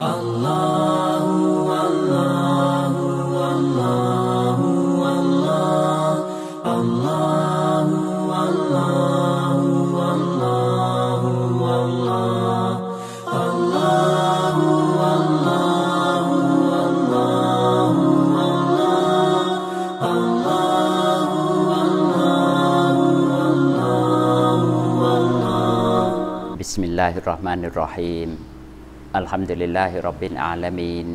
الله والله الله والله الله والله الله والله الله الله والله والله الله والله الله والله بسم الله الرحمن الرحيم الحمد لله رب العالمين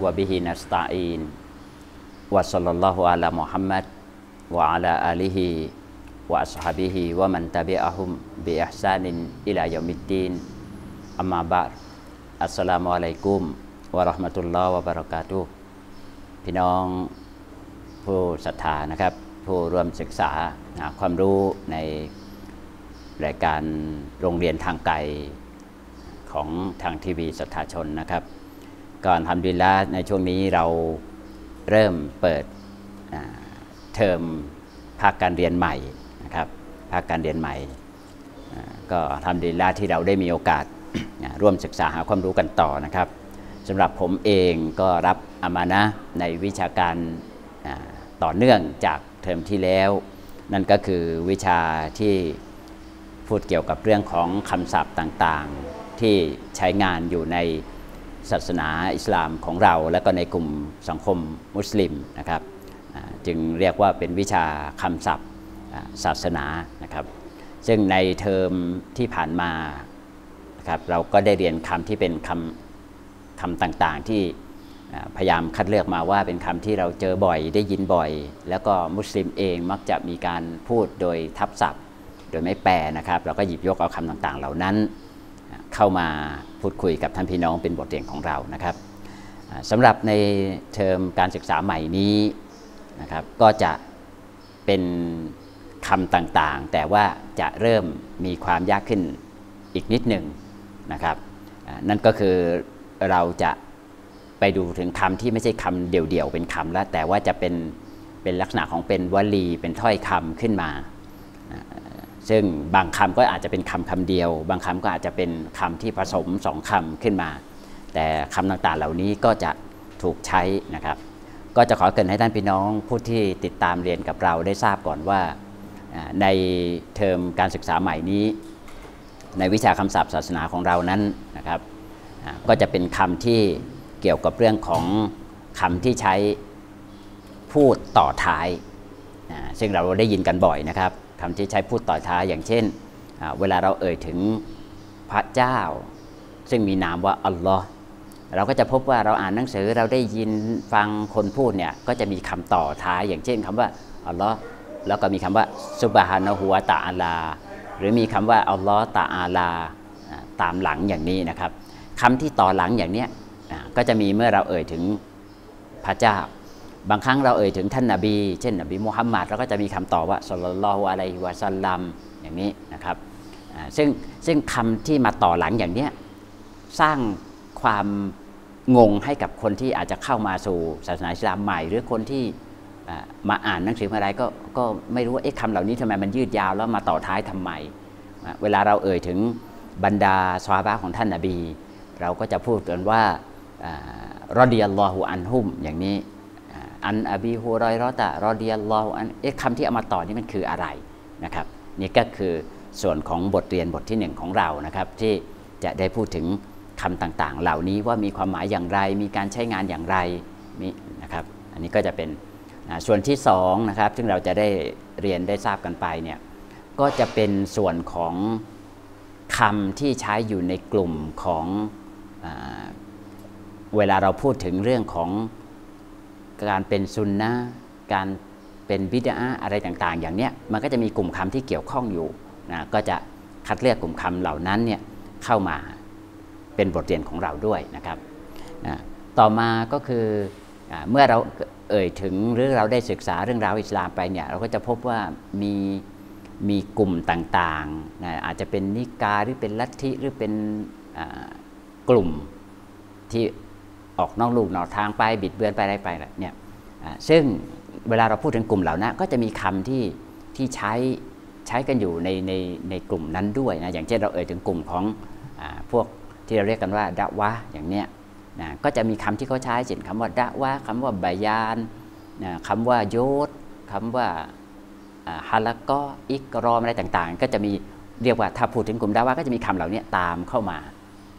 وبه نستعين وصلى الله على محمد وعلى آله وأصحابه ومن تبعهم بإحسان إلى يوم الدين أما بعد السلام عليكم ورحمة الله وبركاته พี่น้องผู้ศรัทธานะครับ ผู้ร่วมศึกษาหาความรู้ในรายการโรงเรียนทางไกล ของทางทีวีสัทธาชนนะครับ ก่อนทำดีละในช่วงนี้เราเริ่มเปิดเทอมภาคการเรียนใหม่นะครับภาคการเรียนใหม่ก็ทำดีละที่เราได้มีโอกาสร่วมศึกษาหาความรู้กันต่อนะครับสำหรับผมเองก็รับอามานะในวิชาการต่อเนื่องจากเทอมที่แล้ว นั่นก็คือวิชาที่พูดเกี่ยวกับเรื่องของคำศัพท์ต่าง ที่ใช้งานอยู่ในศาสนาอิสลามของเรา และก็ในกลุ่มสังคมมุสลิมนะครับจึงเรียกว่าเป็นวิชาคำศัพท์ศาสนานะครับ ซึ่งในเทอมที่ผ่านมาครับเราก็ได้เรียนคำที่เป็นคำคำต่างๆที่พยายามคัดเลือกมาว่าเป็นคำที่เราเจอบ่อยได้ยินบ่อย แล้วก็มุสลิมเองมักจะมีการพูดโดยทับศัพท์ โดยไม่แปลนะครับ เราก็หยิบยกเอาคำต่างๆ เหล่านั้น เข้ามาพูดคุยกับท่านพี่น้องเป็นบทเรียนของเรานะครับสำหรับในเทอมการศึกษาใหม่นี้นะครับก็จะเป็นคำต่างๆ แต่ว่าจะเริ่มมีความยากขึ้นอีกนิดหนึ่งนะครับนั่นก็คือเราจะไปดูถึงคำที่ไม่ใช่คำเดี่ยวๆเป็นคำแล้วแต่ว่าจะเป็นเป็นลักษณะของเป็นวลีเป็นถ้อยคำขึ้นมา ซึ่งบางคำก็อาจจะเป็นคำคำเดียว บางคำก็อาจจะเป็นคำที่ผสมสองคำขึ้นมา แต่คำต่างๆเหล่านี้ก็จะถูกใช้นะครับ ก็จะขอเกินให้ท่านพี่น้องผู้ที่ติดตามเรียนกับเราได้ทราบก่อนว่าในเทอมการศึกษาใหม่นี้ ในวิชาคำศัพท์ศาสนาของเรานั้นนะครับ ก็จะเป็นคำที่เกี่ยวกับเรื่องของคำที่ใช้พูดต่อท้าย ซึ่งเราได้ยินกันบ่อยนะครับ คำที่ใช้พูดต่อท้ายอย่างเช่น เวลาเราเอ่ยถึงพระเจ้า ซึ่งมีนามว่าอัลลอฮ์เราก็จะพบว่าเราอ่านหนังสือเราได้ยินฟังคนพูดเนี่ยก็จะมีคำต่อท้ายอย่างเช่นคำว่าอัลลอฮ์แล้วก็มีคำว่าซุบฮานะฮูวตะอาลา หรือมีคำว่าอัลลอฮ์ตะอาลาตามหลังอย่างนี้นะครับคำที่ต่อหลังอย่างเนี้ยก็จะมีเมื่อเราเอ่ยถึงพระเจ้า บางครั้งเราเอ่ยถึงท่านนาบี เช่นนบีมุฮัมมัดเราก็จะมีคำตอบว่าสุลลัลฮุอะลัยฮิวะสัลลัมอย่างนี้นะครับซึ่งซึ่งคำที่มาต่อหลังอย่างเนี้ยสร้างความงงให้กับคนที่อาจจะเข้ามาสู่ศาสนาอิสลามใหม่ หรือคนที่มาอ่านหนังสืออะไรก็ก็ไม่รู้ว่าเอ๊ะคำเหล่านี้ทำไมมันยืดยาวแล้วมาต่อท้ายทำไม เวลาเราเอ่ยถึงบรรดาสวาบะของท่านนาบี เราก็จะพูดกันว่ารอดียัลลอฮุอันฮุมอย่างนี้ อันอบีฮูรอยรอตะรอเดียลลออันเอ๊ะคำที่เอามาต่อนี่มันคืออะไรนะครับนี่ก็คือส่วนของบทเรียนบทที่หนึ่งของเรานะครับที่จะได้พูดถึงคำต่างๆ เหล่านี้ว่ามีความหมายอย่างไร มีการใช้งานอย่างไรมีนะครับอันนี้ก็จะเป็นส่วนที่2นะครับซึ่งเราจะได้เรียนได้ทราบกันไปเนี่ยก็จะเป็นส่วนของคำที่ใช้อยู่ในกลุ่มของเวลาเราพูดถึงเรื่องของ การเป็นซุนนะการเป็นบิดาอะไรต่างๆ อย่างเนี้ยมันก็จะมีกลุ่มคำที่เกี่ยวข้องอยู่นะก็จะคัดเลือกกลุ่มคำเหล่านั้นเนี่ยเข้ามาเป็นบทเรียนของเราด้วยนะครับนะต่อมาก็คืออเมื่อเราเอ่ยถึงหรือเราได้ศึกษาเรื่องราวอิสลามไปเนี่ยเราก็จะพบว่ามีมีกลุ่มต่างๆนะอาจจะเป็นนิกายหรือเป็นลัทธิหรือเป็นกลุ่มที่ ออกนอกลูกนอกทางไปบิดเบือนไปอะไรไปเนี่ยซึ่งเวลาเราพูดถึงกลุ่มเหล่านั้นก็จะมีคำที่ที่ใช้ใช้กันอยู่ในในในกลุ่มนั้นด้วยนะอย่างเช่นเราเอ่ยถึงกลุ่มของอพวกที่เราเรียกกันว่าดะวะอย่างเนี้ยนะก็จะมีคำที่เขาใช้เช่นคำว่าดะว่าคำว่าบายานนะคำว่าโยดคำว่าฮาละก็อิกรอมอะไรต่างๆ ก็จะมีเรียกว่าถ้าพูดถึงกลุ่มดาว่าก็จะมีคำเหล่านี้ตามเข้ามา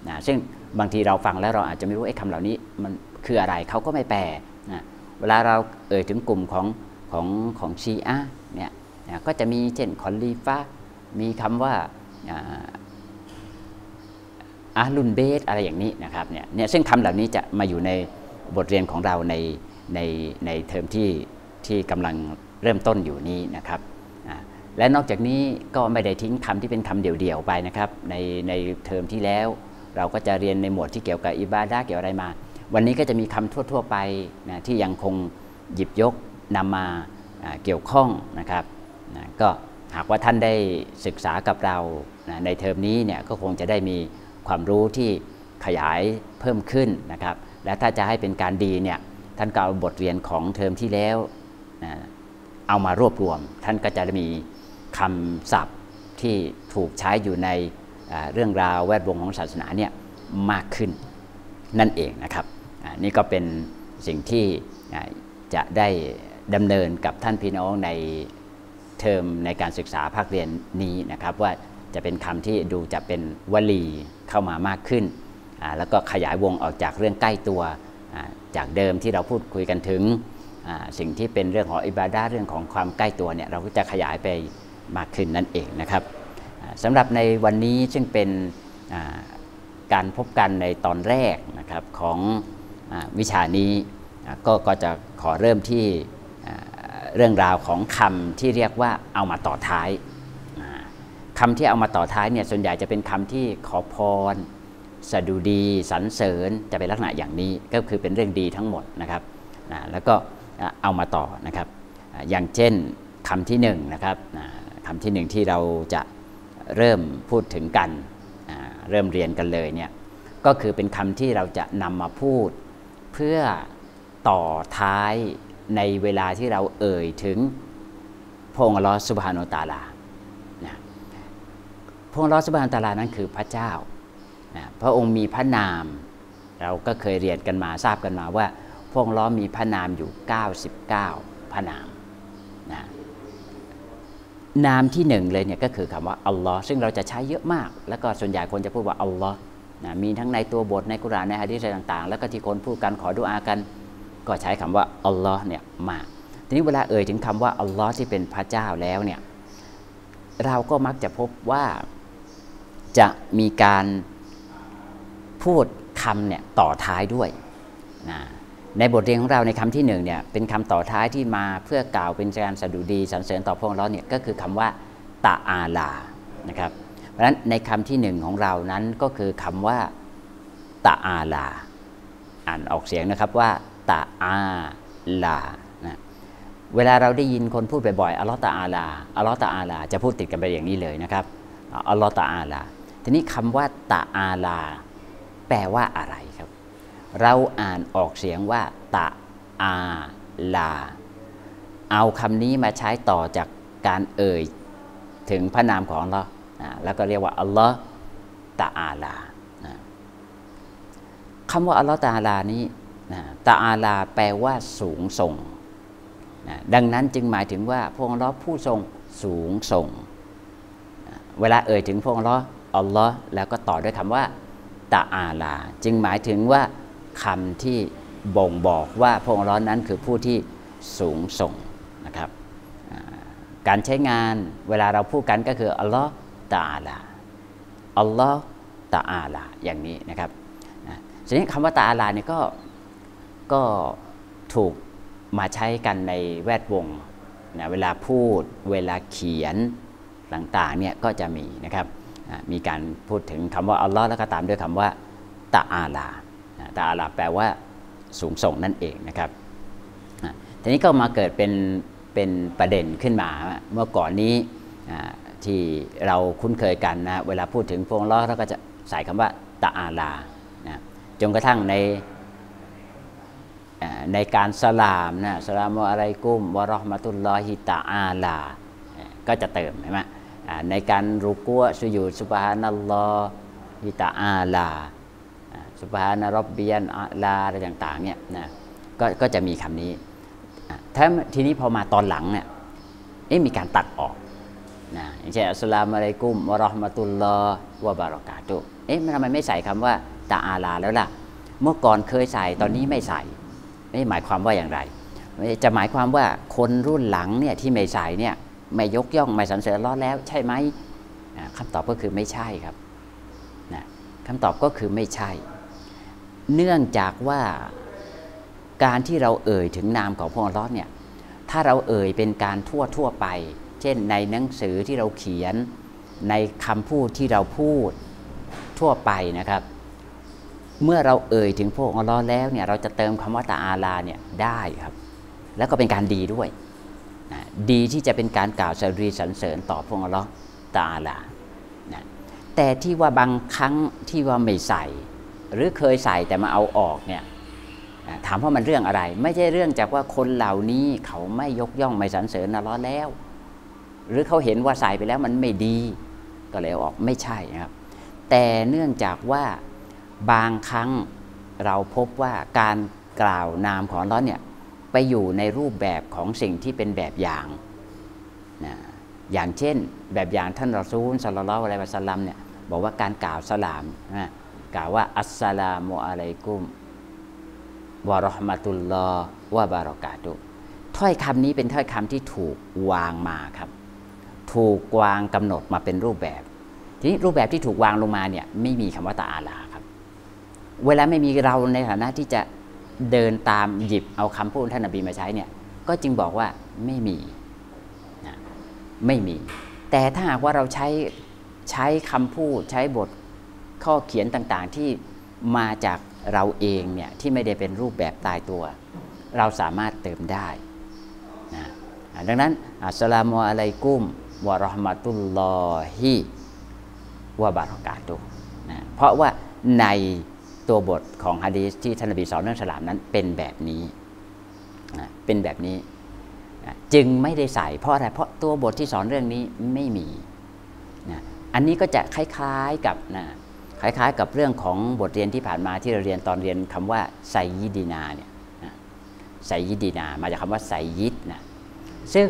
นะซึ่ง บางทีเราฟังแล้วเราอาจจะไม่รู้ไอ้คำเหล่านี้มันคืออะไรเขาก็ไม่แปลนะเวลาเราเอ่ยถึงกลุ่มของของของชีอะเนี่ยนะก็จะมีเช่นคอนลีฟะมีคำว่าอาลุนเบสอะไรอย่างนี้นะครับเนี่ยเนี่ยซึ่งคำเหล่านี้จะมาอยู่ในบทเรียนของเราในในในเทอมที่ที่กำลังเริ่มต้นอยู่นี้นะครับและนอกจากนี้ก็ไม่ได้ทิ้งคำที่เป็นคำเดี่ยวๆไปนะครับในในเทอมที่แล้ว เราก็จะเรียนในหมวดที่เกี่ยวกับอิบาดาเกี่ยวอะไรมา วันนี้ก็จะมีคำทั่ว ๆ ไปนะที่ยังคงหยิบยกนำมาเกี่ยวข้องนะครับนะก็หากว่าท่านได้ศึกษากับเรานะในเทอมนี้เนี่ยก็คงจะได้มีความรู้ที่ขยายเพิ่มขึ้นนะครับ และถ้าจะให้เป็นการดีเนี่ยท่านก็เอาบทเรียนของเทอมที่แล้วนะเอามารวบรวม ท่านก็จะมีคำศัพท์ที่ถูกใช้อยู่ใน เรื่องราวแวดวงของศาสนาเนี่ยมากขึ้นนั่นเองนะครับนี่ก็เป็นสิ่งที่จะได้ดำเนินกับท่านพี่น้องในเทอมในการศึกษาภาคเรียนนี้นะครับ ว่าจะเป็นคำที่ดูจะเป็นวลีเข้ามามากขึ้น แล้วก็ขยายวงออกจากเรื่องใกล้ตัว จากเดิมที่เราพูดคุยกันถึง สิ่งที่เป็นเรื่องของอิบาดาเรื่องของความใกล้ตัวเนี่ยเราก็จะขยายไปมากขึ้นนั่นเองนะครับ สำหรับในวันนี้ซึ่งเป็นการพบกันในตอนแรกนะครับของอวิชานี้กก็จะขอเริ่มที่เรื่องราวของคำที่เรียกว่าเอามาต่อท้ายคำที่เอามาต่อท้ายเนี่ยส่วนใหญ่จะเป็นคำที่ขอพรสดุดีสรรเสริญจะเป็นลักษณะอย่างนี้ก็คือเป็นเรื่องดีทั้งหมดนะครับแล้วก็เอามาต่อนะครับอย่างเช่นคำที่หนึ่งนะครับคำที่หนึ่งที่เราจะ เริ่มพูดถึงกันเริ่มเรียนกันเลยเนี่ยก็คือเป็นคำที่เราจะนำมาพูด เพื่อต่อท้ายในเวลาที่เราเอ่ยถึงพระองค์ลอสุบฮานุตาลาพระองค์ลอสุบฮานุตาลานั้นคือพระเจ้าพระองค์มีพระนาม เราก็เคยเรียนกันมาทราบกันมาว่าพระองค์ล้อมีพระนามอยู่ 99 พระนาม นามที่หนึ่งเลยเนี่ยก็คือคำว่าอัลลอฮ์ซึ่งเราจะใช้เยอะมาก แล้วก็ส่วนใหญ่คนจะพูดว่าอัลลอฮ์นะมีทั้งในตัวบทในกุรานในฮะดีษต่างๆ แล้วก็ที่คนพูดกันขอดุอากัน ก็ใช้คำว่าอัลลอฮ์เนี่ยมาก ทีนี้เวลาเอ่ยถึงคำว่าอัลลอฮ์ที่เป็นพระเจ้าแล้วเนี่ยเราก็มักจะพบว่าจะมีการพูดคำเนี่ยต่อท้ายด้วยนะ ในบทเรียนของเราในคำที่หนึ่งเนี่ยเป็นคำต่อท้ายที่มาเพื่อกล่าวเป็นการสดุดีสรรเสริญต่อพระองค์เนี่ยก็คือคำว่าตาอาลานะครับเพราะฉะนั้นในคำที่หนึ่งของเรานั้นก็คือคำว่าตาอาลา อ่านออกเสียงนะครับว่าตาอาลานะเวลาเราได้ยินคนพูดบ่อยๆอัลลอฮ์ตาอาลาอัลลอฮ์ตาอาลา จะพูดติดกันไปอย่างนี้เลยนะครับอัลลอฮ์ตาอาลา ทีนี้คำว่าตาอาลา แปลว่าอะไรครับ เราอ่านออกเสียงว่า ตะอาลา เอาคำนี้มาใช้ต่อจากการเอ่ย ถึงพระนามของเราแล้วก็เรียกว่า อัลลอฮ์ตะอาลาคำว่าอัลลอฮ์ตะอาลานี้ตะอาลาแปลว่าสูงส่ง ดังนั้นจึงหมายถึงว่าพระองค์ลอผู้ทรงสูงส่ง เวลาเอ่ยถึงพระองค์ลออัลลอฮ์แล้วก็ต่อด้วยคำว่าตะอาลา จึงหมายถึงว่า คำที่บ่งบอกว่าพระองค์ร้อนนั้นคือผู้ที่สูงส่งนะครับการใช้งานเวลาเราพูดกันก็คืออัลลอฮ์ตาลาอัลลอฮ์ตาลาอย่างนี้นะครับทีนี้คำว่าตาลาเนี่ยก็ก็ถูกมาใช้กันในแวดวงนะเวลาพูดเวลาเขียนต่างๆเนี่ยก็จะมีนะครับมีการพูดถึงคำว่าอัลลอฮ์แล้วก็ตามด้วยคำว่าตาอาลา ตาอาลาแปลว่าสูงส่งนั่นเองนะครับทีนี้ก็มาเกิดเป็นเป็นประเด็นขึ้นมา เมื่อก่อนนี้ที่เราคุ้นเคยกันนะเวลาพูดถึงพวงล้อเราก็จะใส่คำว่าตาอาลานะจนกระทั่งในในการสลามนะสลามอะไรกุ้มวะรอห์มะตุลลอฮิตาอาลา ก็จะเติมใช่ไหมในการรุกัวสุยูสุบฮานัลลอฮิตาอาลา สุภานรบเบียนอาลาอะไรต่างๆเนี่ยนะก็ก็จะมีคำนี้ถ้าทีนี้พอมาตอนหลังเนี่ยเอ๊ะมีการตัดออกนะอย่างเช่นอัสลามอะลัยกุมวะราะห์มะตุลลอฮ์วะบารอกาตุเอ๊ะทำไมไม่ใส่คำว่าตาอาลาแล้วล่ะ เมื่อก่อนเคยใส่ตอนนี้ไม่ใส่ ไม่หมายความว่าอย่างไร จะหมายความว่าคนรุ่นหลังเนี่ยที่ไม่ใส่เนี่ยไม่ยกย่องไม่สรรเสริญล้อแล้วใช่ไหมคำตอบก็คือไม่ใช่ครับนะคำตอบก็คือไม่ใช่ เนื่องจากว่าการที่เราเอ่ยถึงนามของพระองค์เนี่ยถ้าเราเอ่ยเป็นการทั่วทั่วไป เช่นในหนังสือที่เราเขียนในคำพูดที่เราพูดทั่วไปนะครับ เมื่อเราเอ่ยถึงพระองค์แล้วเนี่ยเราจะเติมคำว่าตาอาลาเนี่ยได้ครับ แล้วก็เป็นการดีด้วยนะดีที่จะเป็นการกล่าวสรีสรรเสริญต่อพระองค์ตาอาลานะแต่ที่ว่าบางครั้งที่ว่าไม่ใส่ หรือเคยใส่แต่มาเอาออกเนี่ยถามว่ามันเรื่องอะไร ไม่ใช่เรื่องจากว่าคนเหล่านี้เขาไม่ยกย่องไม่สรรเสริญนรอแล้ว หรือเขาเห็นว่าใส่ไปแล้วมันไม่ดีก็เลยออกไม่ใช่นะครับ แต่เนื่องจากว่าบางครั้งเราพบว่าการกล่าวนามของร้อเนี่ยไปอยู่ในรูปแบบของสิ่งที่เป็นแบบอย่างนะอย่างเช่นแบบอย่างท่านรอซูลสลลัลอะลัยฮิวะสัลลัมเนี่ยบอกว่าการกล่าวสลามนะ กล่าวว่า อัสสลามุอะลัยกุมวะรหมะตุลลอฮ์วะบารอกาตุถ้อยคำนี้เป็นถ้อยคำที่ถูกวางมาครับ ถูกวางกำหนดมาเป็นรูปแบบ ทีนี้รูปแบบที่ถูกวางลงมาเนี่ยไม่มีคำว่าตาอาลาครับ เวลาไม่มีเราในฐานะที่จะเดินตามหยิบเอาคำพูดท่านนบีมาใช้เนี่ย ก็จึงบอกว่าไม่มีนะไม่มี แต่ถ้าหากว่าเราใช้ใช้คำพูดใช้บท ข้อเขียนต่างๆที่มาจากเราเองเนี่ยที่ไม่ได้เป็นรูปแบบตายตัว เราสามารถเติมได้นะดังนั้นอัสลามุอะลัยกุมวะราะห์มะตุลลอฮิวะบารอกาตุนะเพราะว่าในตัวบทของฮะดีษที่ท่านนบีสอนเรื่องสลามนั้นเป็นแบบนี้นะเป็นแบบนี้นะจึงไม่ได้ใส่เพราะอะไรเพราะตัวบทที่สอนเรื่องนี้ไม่มีนะอันนี้ก็จะคล้ายๆกับนะ คล้ายๆ กับเรื่องของบทเรียนที่ผ่านมาที่เราเรียนตอนเรียนคำว่าไซยิดีนาเนี่ยไซยิดีนา มาจากคำว่าไซยิดนะซึ่ง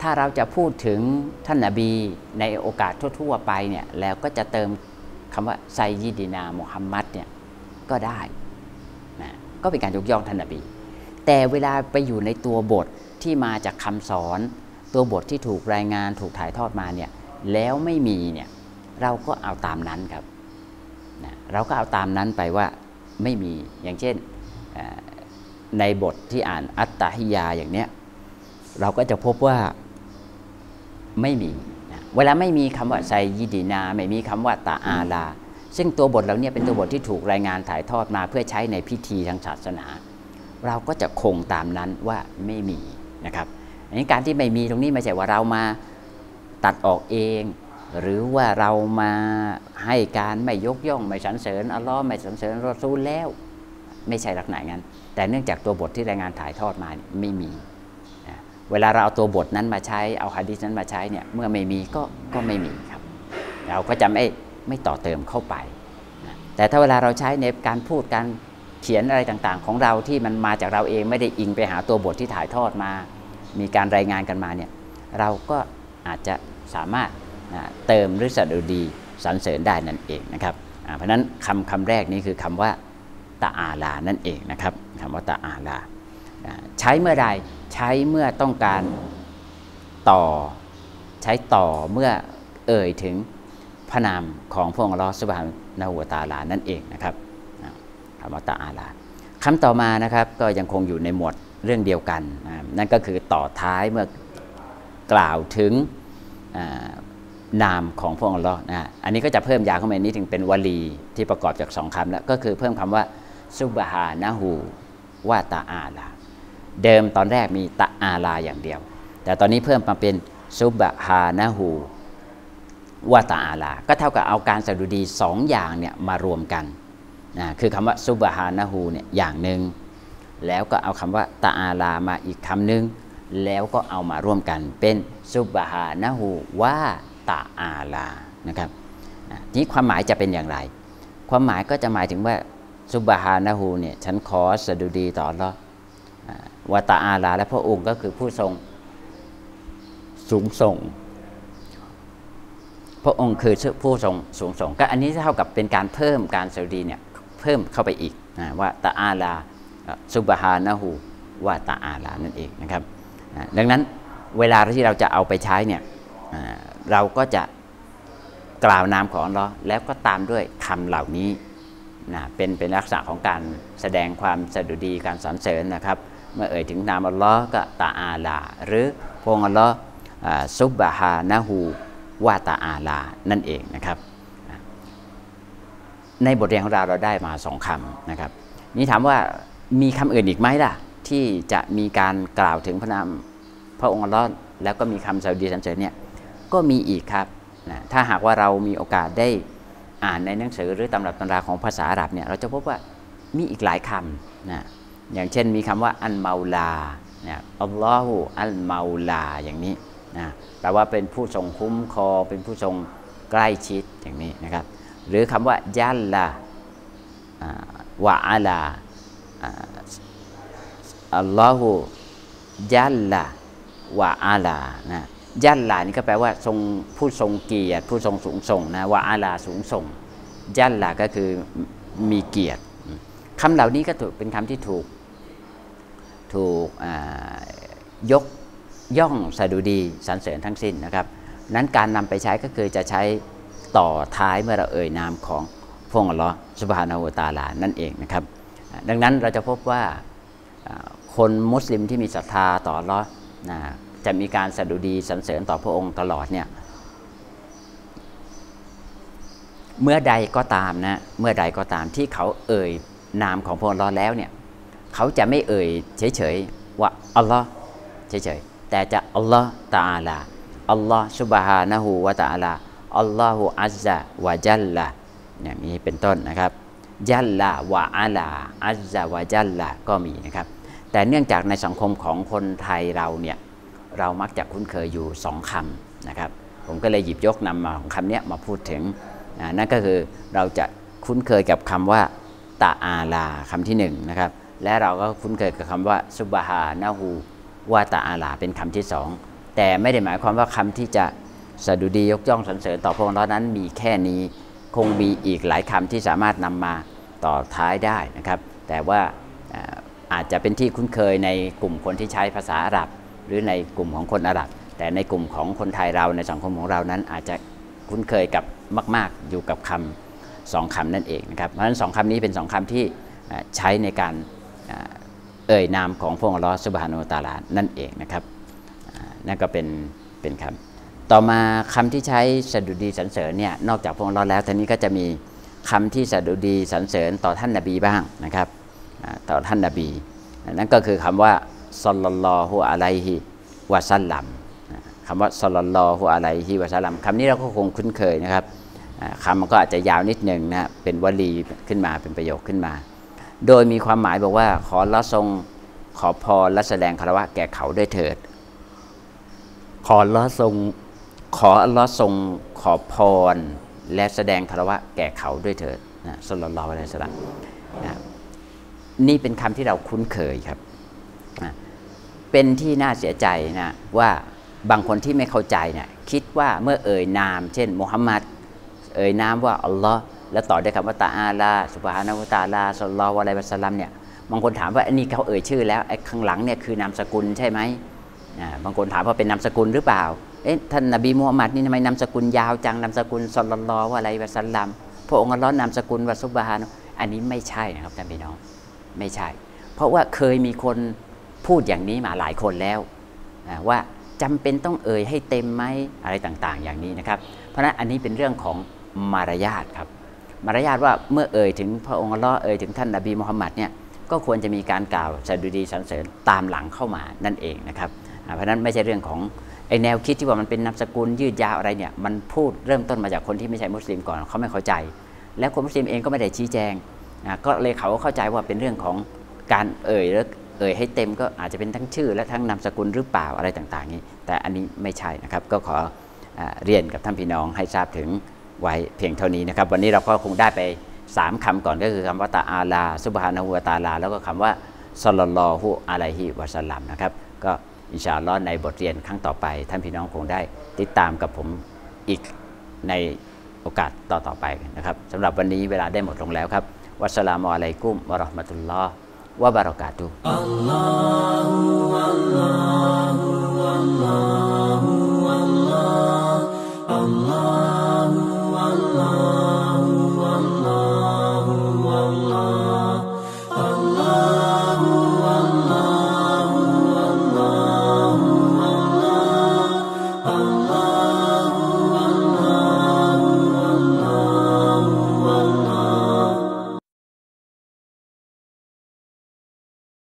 ถ้าเราจะพูดถึงท่านนาบีในโอกาสทั่ว ๆ ไปเนี่ยแล้วก็จะเติมคำว่าไซยิดีนามุฮัมมัดเนี่ยก็ได้นะก็เป็นการยกย่องท่านนาบี แต่เวลาไปอยู่ในตัวบทที่มาจากคำสอน ตัวบทที่ถูกรายงานถูกถ่ายทอดมาเนี่ยแล้วไม่มีเนี่ยเราก็เอาตามนั้นครับ เราก็เอาตามนั้นไปว่าไม่มีอย่างเช่นในบทที่อ่านอัตตาฮิยาอย่างเนี้ยเราก็จะพบว่าไม่มี เวลาไม่มีคำว่าไซยิดีนา ไม่มีคำว่าตาอาลา ซึ่งตัวบทเหล่านี้เป็นตัวบทที่ถูกรายงานถ่ายทอดมาเพื่อใช้ในพิธีทางศาสนา เราก็จะคงตามนั้นว่าไม่มีนะครับอันนี้การที่ไม่มีตรงนี้ไม่ใช่ว่าเรามาตัดออกเอง หรือว่าเรามาให้การไม่ยกย่องไม่สรรเสริญอัลลอฮ์ไม่สรรเสริญรอซูลแล้ว ไม่ใช่ลักษณะงั้น แต่เนื่องจากตัวบทที่รายงานถ่ายทอดมาไม่มีนะเวลาเราเอาตัวบทนั้นมาใช้เอาฮะดิษนั้นมาใช้เนี่ยเมื่อไม่มีก็ก็ไม่มีครับ เราก็จะไม่ไม่ต่อเติมเข้าไปนะแต่ถ้าเวลาเราใช้ในการพูดการเขียนอะไรต่างๆ ของเราที่มันมาจากเราเองไม่ได้อิงไปหาตัวบทที่ถ่ายทอดมา มีการรายงานกันมาเนี่ยเราก็อาจจะสามารถ เติมหรือสดุดีสรรเสริญได้นั่นเองนะครับเพราะนั้นคำคำแรกนี้คือคำว่าตาอาลานั่นเองนะครับคำว่าตาอาลาใช้เมื่อใดใช้เมื่อต้องการต่อใช้ต่อเมื่อเอ่ยถึงพระนามของพระองค์ลอสุบานาหัวตาลานั่นเองนะครับคำว่าตาอาลาคำต่อมานะครับก็ยังคงอยู่ในหมวดเรื่องเดียวกัน นั่นก็คือต่อท้ายเมื่อกล่าวถึง นามของพระองค์ลอนะอันนี้ก็จะเพิ่มยาเข้ามานี้ถึงเป็นวลีที่ประกอบจากสองคำแล้วก็คือเพิ่มคำว่าซุบฮานะฮูว่าตาอาลา เดิมตอนแรกมีตาอาลาอย่างเดียว แต่ตอนนี้เพิ่มมาเป็นซุบฮานะฮูว่าตาอาลา ก็เท่ากับเอาการสดุดีสองอย่างเนี่ยมารวมกันนะคือคำว่าซุบฮานะฮูเนี่ยอย่างหนึ่งแล้วก็เอาคำว่าตาอาลามาอีกคำหนึ่งแล้วก็เอามาร่วมกันเป็นซุบฮานะฮูว่า ตาอาลานะครับนี้ความหมายจะเป็นอย่างไร ความหมายก็จะหมายถึงว่าซุบฮานะฮูเนี่ยฉันขอสดุดีต่อละวาตาอาลา และพระองค์ก็คือผู้ทรงสูงส่ง พระองค์คือผู้ทรงสูงส่ง ก็อันนี้เท่ากับเป็นการเพิ่มการสดุดีเนี่ยเพิ่มเข้าไปอีกว่าตาอาลาซุบฮานะฮูวาตาอาลานั่นเองนะครับดังนั้นเวลาที่เราจะเอาไปใช้เนี่ย เราก็จะกล่าวนามของอัลลอฮ์แล้วก็ตามด้วยคำเหล่านี้นะเป็นเป็นลักษณะของการแสดงความสดุดีการสรรเสริญนะครับ เมื่อเอ่ยถึงนามอัลลอฮ์ก็ตาอาลา หรือพงอัลลอฮ์ซุบบะฮานะฮูวาตาอาลา นั่นเองนะครับ ในบทเรียนของเราเราได้มาสองคำนะครับ นี่ถามว่ามีคำอื่นอีกไหมล่ะ ที่จะมีการกล่าวถึงพระนามพระองค์อัลลอฮ์แล้วก็มีคำสดุดีสรรเสริญเนี่ย ก็มีอีกครับนะถ้าหากว่าเรามีโอกาสได้อ่านในหนังสือหรือตำรับตำราของภาษาอาหรับเนี่ยเราจะพบว่ามีอีกหลายคำนะอย่างเช่นมีคำว่าอันเมาลาเนี่ยอัลลอฮฺอัลเมาลาอย่างนี้นะแปลว่าเป็นผู้ทรงคุ้มครองเป็นผู้ทรงใกล้ชิดอย่างนี้นะครับ หรือคำว่ายัลลาวะอาลาอัลลอฮฺยัลลาวะอาลานะ ยัลลานี่ก็แปลว่าทรงผู้ทรงเกียรติ ผู้ทรงสูงส่งนะว่าอาลาสูงส่งยัลลาก็คือมีเกียรติคำเหล่านี้ก็ถูกเป็นคำที่ถูกถูกยกย่องสดุดีสรรเสริญทั้งสิ้นนะครับ นั้นการนำไปใช้ก็คือจะใช้ต่อท้ายเมื่อเราเอ่ยนามของพงค์อัลอสุบฮานาอูตาลานั่นเองนะครับ ดังนั้นเราจะพบว่าคนมุสลิมที่มีศรัทธาต่อลอนะ จะมีการสดุดีสรรเสริญต่อพระองค์ตลอดเนี่ยเมื่อใดก็ตามนะเมื่อใดก็ตามที่เขาเอ่ยนามของพระองค์แล้วเนี่ยเขาจะไม่เอ่ยเฉยๆว่าอัลลอฮ์เฉยๆแต่จะอัลลอฮ์ตาลาอัลลอฮ์สุบฮานะฮูวะตาลาอัลลอฮฺอัลซาวะจัลละอย่างนี้เป็นต้นนะครับจัลละวะอาลาอัลซาวะจัลละก็มีนะครับ แต่เนื่องจากในสังคมของคนไทยเราเนี่ย เรามักจะคุ้นเคยอยู่สองคำนะครับ ผมก็เลยหยิบยกนำมาของคำนี้มาพูดถึงนั่นก็คือเราจะคุ้นเคยกับคำว่าตาอาลาคำที่หนึ่งนะครับและเราก็คุ้นเคยกับคำว่าซุบฮานาหูว่าตาอาลาเป็นคำที่สองแต่ไม่ได้หมายความว่าคำที่จะสดุดียกย่องสรรเสริญต่อพระองค์นั้นมีแค่นี้คงมีอีกหลายคำที่สามารถนำมาต่อท้ายได้นะครับ แต่ว่าอาจจะเป็นที่คุ้นเคยในกลุ่มคนที่ใช้ภาษาอาหรับ หรือในกลุ่มของคนอาหรับ แต่ในกลุ่มของคนไทยเราในสังคมของเรานั้นอาจจะคุ้นเคยกับมาก ๆ อยู่กับคำสองคำนั่นเองนะครับเพราะฉะนั้นสองคำนี้เป็นสองคำที่ใช้ในการเอ่ยนามของพระองค์ลอสุบฮานุตาลานั่นเองนะครับนั่นก็เป็นเป็นคำต่อมาคำที่ใช้สดุดีสรรเสริญเนี่ยนอกจากพระองค์ลอแล้วทีนี้ก็จะมีคำที่สดุดีสรรเสริญต่อท่านนาบีบ้างนะครับต่อท่านนาบีนั่นก็คือคำว่า สัลลัลลอฮุอะลัยฮิวะซัลลัมคำว่าสัลลัลลอฮุอะลัยฮิวะซัลลัมคำนี้เราก็คงคุ้นเคยนะครับคำมันก็อาจจะยาวนิดหนึ่งนะเป็นวลีขึ้นมาเป็นประโยคขึ้นมา โดยมีความหมายบอกว่าขอละทรงขอพรและแสดงคารวะแก่เขาด้วยเถิด ขอละทรงขออัลลอฮ์ทรงขอพร และแสดงคารวะแก่เขาด้วยเถิดนะสุลลัลลอฮุอะลัยฮิสลามนะนี่เป็นคำที่เราคุ้นเคยครับ เป็นที่น่าเสียใจนะว่าบางคนที่ไม่เข้าใจเนะี่ยคิดว่าเมื่อเอ่ยนาม เช่นมุฮัมมัดเอ่ยนามว่าอัลลอฮ์แล้วต่อด้วยคำว่าตาอาลาสุบฮานาวุตาลาสุลลอวะไลวะสลัมเนี่ยบางคนถามว่าอันนี้เขาเอ่ยชื่อแล้วไอ้ข้างหลังเนี่ยคือนามสกุลใช่ไหมบางคนถามว่าเป็นนามสกุลหรือเปล่าเอ๊ะท่านนบีมุฮัมมัดนี่ทำไมนามสกุลยาวจังนามสกุลสุลลลอวะไลวะสลัมพระองค์อัลลอฮ์นามสกุลว่าสุบฮานอันนี้ไม่ใช่นะครับท่านพี่น้องไม่ใช่ เพราะว่าเคยมีคน พูดอย่างนี้มาหลายคนแล้วว่าจำเป็นต้องเอ่ยให้เต็มไหมอะไรต่างๆ อย่างนี้นะครับ เพราะนั้นอันนี้เป็นเรื่องของมารยาทครับ มารยาทว่าเมื่อเอ่ยถึงพระองค์ลลอฮ์เอ่ยถึงท่านนบีมุฮัมมัดเนี่ยก็ควรจะมีการกล่าวสดุดีสรรเสริญตามหลังเข้ามานั่นเองนะครับ เพราะนั้นไม่ใช่เรื่องของไอแนวคิดที่ว่ามันเป็นนามสกุลยืดยาวอะไรเนี่ยมันพูดเริ่มต้นมาจากคนที่ไม่ใช่มุสลิมก่อนเขาไม่เข้าใจ แล้วคนมุสลิมเองก็ไม่ได้ชี้แจงก็เลยเขาเข้าใจว่าเป็นเรื่องของการเอ่ยหรือ เอ่ยให้เต็มก็อาจจะเป็นทั้งชื่อ และทั้งนามสกุลหรือเปล่าอะไรต่างๆนี้ แต่อันนี้ไม่ใช่นะครับก็ขอเรียนกับท่านพี่น้องให้ทราบถึงไว้เพียงเท่านี้นะครับ วันนี้เราก็คงได้ไปสามคำก่อนก็คือคำว่าตาอาลาสุบฮานะฮูวตาลา แล้วก็คำว่าสลลลอฮุอะลัยฮิวะสัลลัมนะครับ ก็อินชาอัลลอฮ์ในบทเรียนครั้งต่อไป ท่านพี่น้องคงได้ติดตามกับผมอีกในโอกาสต่อๆไปนะครับสำหรับวันนี้เวลาได้หมดลงแล้วครับ วัสสลามุอะลัยกุมวะราะห์มะตุลลอฮ์ วะบา